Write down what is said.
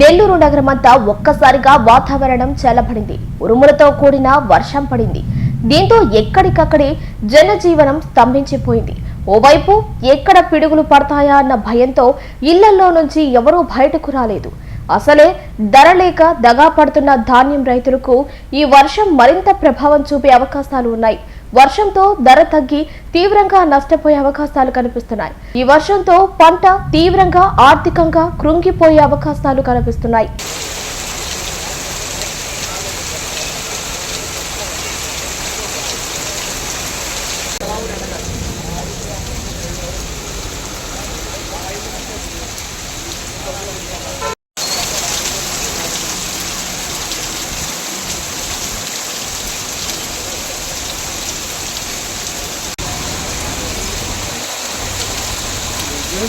నెల్లూరు నగరమంతా ఒక్కసారిగా వాతావరణం చల్లబడింది. ఉరుములతో కూడిన వర్షం పడింది. దీంతో ఎక్కడికక్కడే జనజీవనం స్తంభించిపోయింది. ఓవైపు ఎక్కడ పిడుగులు పడతాయా అన్న భయంతో ఇళ్ళలో నుంచి ఎవరూ బయటకు రాలేదు. అసలే ధర లేక దగా పడుతున్న ధాన్యం రైతులకు ఈ వర్షం మరింత ప్రభావం చూపే అవకాశాలు ఉన్నాయి. వర్షంతో ధర తగ్గి తీవ్రంగా నష్టపోయే అవకాశాలు కనిపిస్తున్నాయి. ఈ వర్షంతో పంట తీవ్రంగా ఆర్థికంగా కృంగిపోయే అవకాశాలు కనిపిస్తున్నాయి.